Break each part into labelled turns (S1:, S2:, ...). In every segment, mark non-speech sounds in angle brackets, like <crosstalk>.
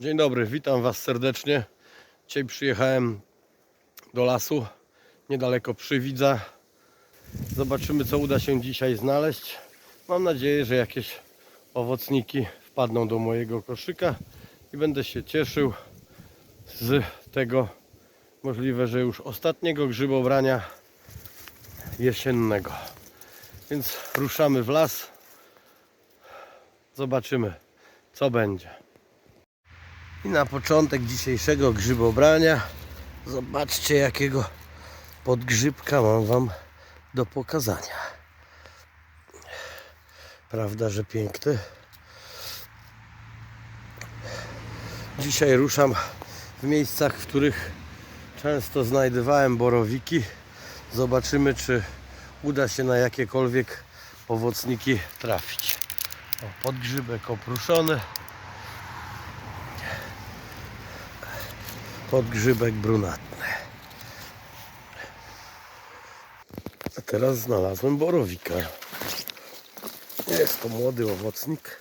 S1: Dzień dobry, witam Was serdecznie. Dzisiaj przyjechałem do lasu, niedaleko Przywidza. Zobaczymy, co uda się dzisiaj znaleźć. Mam nadzieję, że jakieś owocniki wpadną do mojego koszyka i będę się cieszył z tego możliwe, że już ostatniego grzybobrania jesiennego. Więc ruszamy w las. Zobaczymy, co będzie. I na początek dzisiejszego grzybobrania zobaczcie jakiego podgrzybka mam Wam do pokazania. Prawda, że piękny? Dzisiaj ruszam w miejscach, w których często znajdowałem borowiki. Zobaczymy, czy uda się na jakiekolwiek owocniki trafić. O, podgrzybek opruszony. Podgrzybek brunatny. A teraz znalazłem borowika. Jest to młody owocnik.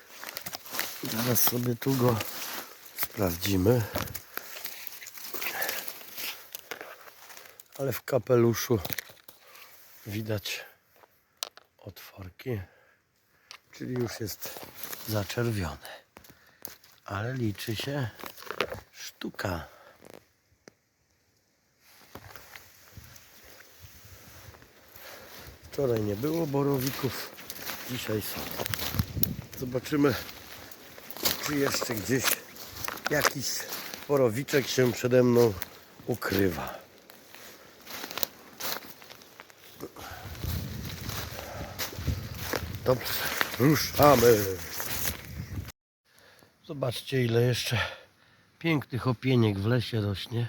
S1: Zaraz sobie tu go sprawdzimy. Ale w kapeluszu widać otworki, czyli już jest zaczerwiony. Ale liczy się sztuka. Wczoraj nie było borowików, dzisiaj są. Zobaczymy, czy jeszcze gdzieś jakiś borowiczek się przede mną ukrywa. Dobrze, ruszamy. Zobaczcie, ile jeszcze pięknych opieniek w lesie rośnie.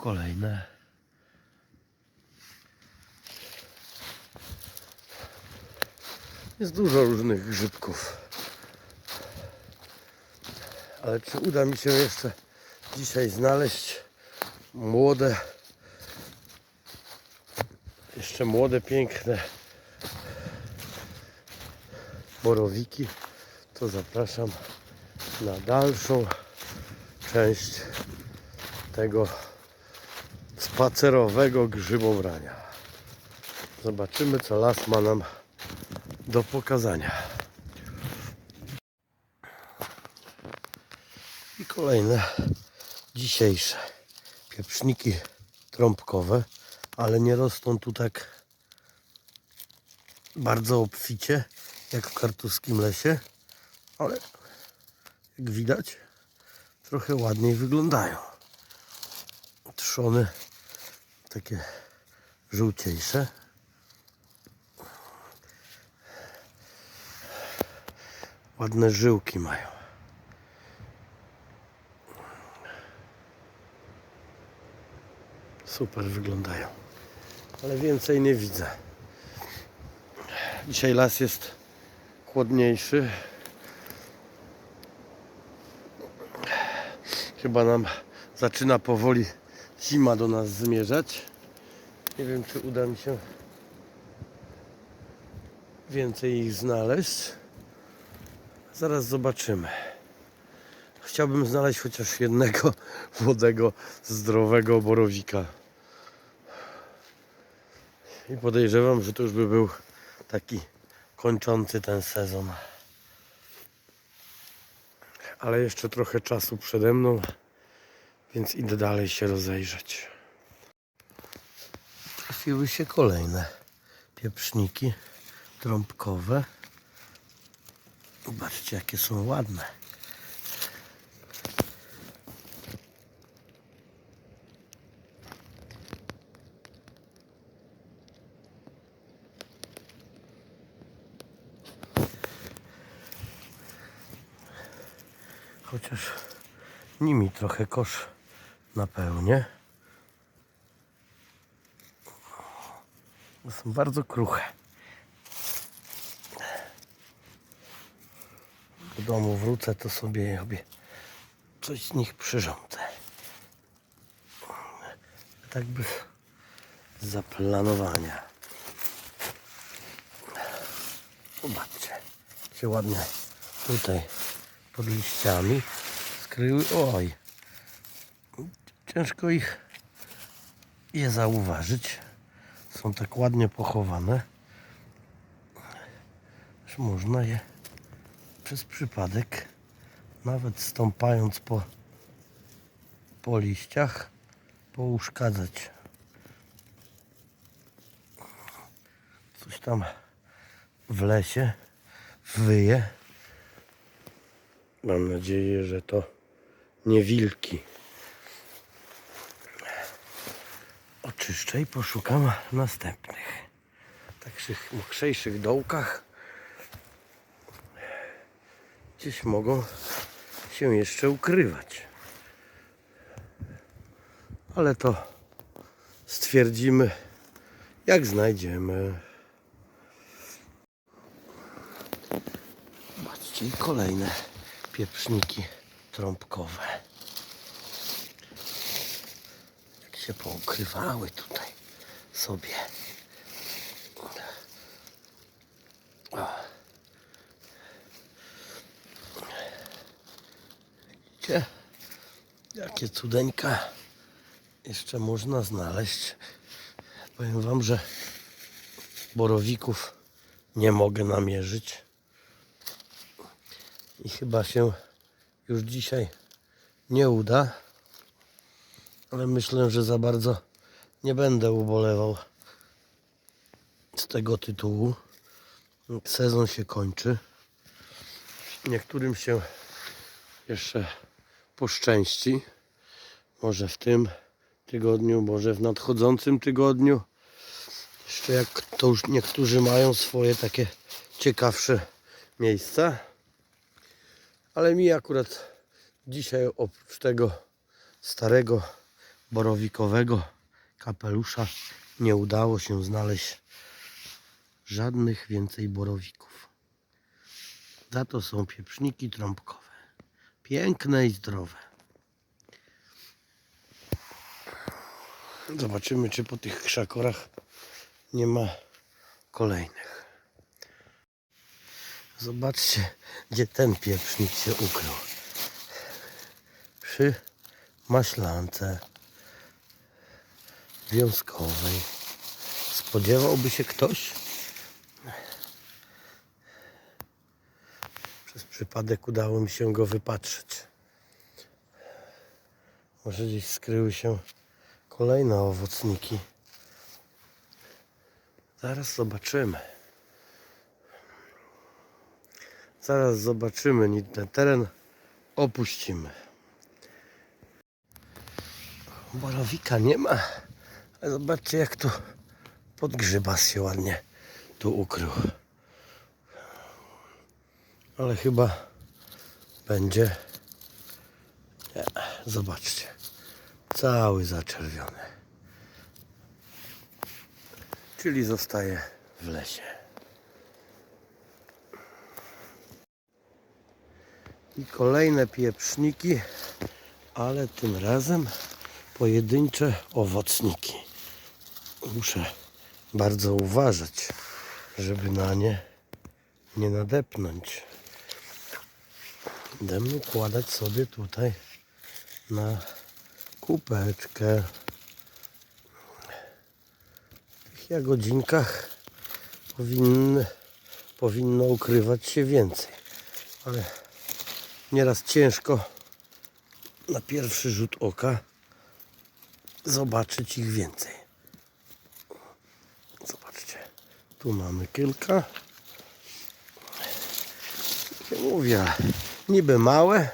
S1: Kolejne. Jest dużo różnych grzybków. Ale czy uda mi się jeszcze dzisiaj znaleźć młode, jeszcze młode, piękne borowiki, to zapraszam na dalszą część tego spacerowego grzybobrania. Zobaczymy, co las ma nam do pokazania. I kolejne dzisiejsze pieprzniki trąbkowe, ale nie rosną tu tak bardzo obficie jak w kartuskim lesie, ale jak widać trochę ładniej wyglądają. Trzony takie żółciejsze. Ładne żyłki mają. Super wyglądają. Ale więcej nie widzę. Dzisiaj las jest chłodniejszy. Chyba nam zaczyna powoli zima do nas zmierzać. Nie wiem, czy uda mi się więcej ich znaleźć. Zaraz zobaczymy. Chciałbym znaleźć chociaż jednego <laughs> młodego, zdrowego borowika. I podejrzewam, że to już by był taki kończący ten sezon. Ale jeszcze trochę czasu przede mną, więc idę dalej się rozejrzeć. Trafiły się kolejne pieprzniki trąbkowe. Zobaczcie, jakie są ładne. Chociaż nimi trochę kosz napełnię. Bo Są bardzo kruche. Do domu wrócę, to sobie robię coś z nich przyrządzę. Tak bez zaplanowania. Zobaczcie, się ładnie tutaj pod liściami skryły. Oj, ciężko ich je zauważyć. Są tak ładnie pochowane, że można je przez przypadek, nawet stąpając po, po liściach, pouszkadzać. Coś tam w lesie wyje. Mam nadzieję, że to nie wilki. Oczyszczę i poszukam następnych. Takszych mokrzejszych dołkach. Gdzieś mogą się jeszcze ukrywać. Ale to stwierdzimy, jak znajdziemy. Zobaczcie, kolejne pieprzniki trąbkowe. Jak się poukrywały tutaj sobie. Widzicie, jakie cudeńka jeszcze można znaleźć. Powiem Wam, że borowików nie mogę namierzyć. I chyba się już dzisiaj nie uda. Ale myślę, że za bardzo nie będę ubolewał z tego tytułu. Sezon się kończy. Niektórym się jeszcze poszczęści. Może w tym tygodniu, może w nadchodzącym tygodniu. Jeszcze jak to już niektórzy mają swoje takie ciekawsze miejsca. Ale mi akurat dzisiaj oprócz tego starego borowikowego kapelusza nie udało się znaleźć żadnych więcej borowików. Za to są pieprzniki trąbkowe. Piękne i zdrowe. Zobaczymy, czy po tych krzakorach nie ma kolejnych. Zobaczcie, gdzie ten pieprznik się ukrył. Przy maślance wiązkowej. Spodziewałby się ktoś? Przez przypadek udało mi się go wypatrzeć. Może gdzieś skryły się kolejne owocniki. Zaraz zobaczymy. Zaraz zobaczymy, ten teren opuścimy. Borowika nie ma, zobaczcie jak tu podgrzybas się ładnie tu ukrył. Ale chyba będzie. Nie, zobaczcie. Cały zaczerwiony. Czyli zostaje w lesie. I kolejne pieprzniki, ale tym razem pojedyncze owocniki. Muszę bardzo uważać, żeby na nie nie nadepnąć. Będę układać sobie tutaj na kupeczkę. W tych jagodzinkach powinny, powinno ukrywać się więcej, ale nieraz ciężko na pierwszy rzut oka zobaczyć ich więcej. Zobaczcie, tu mamy kilka. Mówię, niby małe,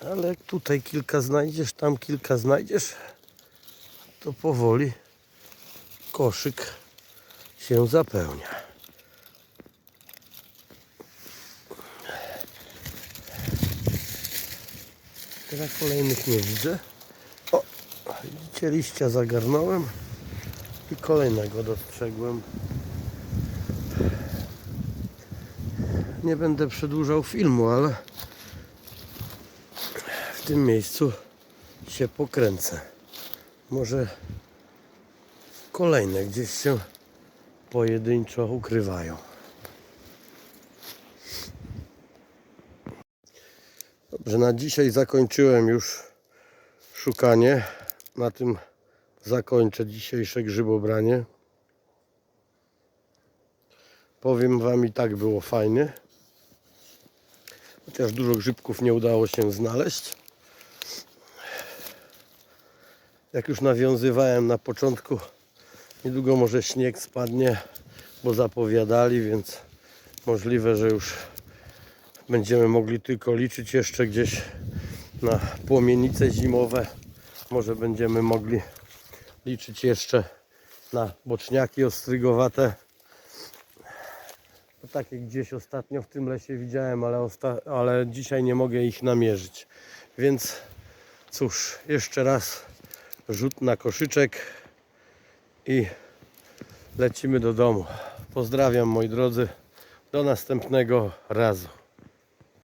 S1: ale tutaj kilka znajdziesz, tam kilka znajdziesz, to powoli koszyk się zapełnia. Teraz kolejnych nie widzę. O, widzicie, liścia zagarnąłem i kolejnego dostrzegłem. Nie będę przedłużał filmu, ale w tym miejscu się pokręcę. Może kolejne gdzieś się pojedynczo ukrywają. Dobrze, na dzisiaj zakończyłem już szukanie. Na tym zakończę dzisiejsze grzybobranie. Powiem Wam i tak było fajnie. Chociaż dużo grzybków nie udało się znaleźć. Jak już nawiązywałem na początku, niedługo może śnieg spadnie, bo zapowiadali, więc możliwe, że już będziemy mogli tylko liczyć jeszcze gdzieś na płomienice zimowe. Może będziemy mogli liczyć jeszcze na boczniaki ostrygowate. To takie gdzieś ostatnio w tym lesie widziałem, ale, ale dzisiaj nie mogę ich namierzyć. Więc cóż, jeszcze raz rzut na koszyczek i lecimy do domu. Pozdrawiam moi drodzy. Do następnego razu.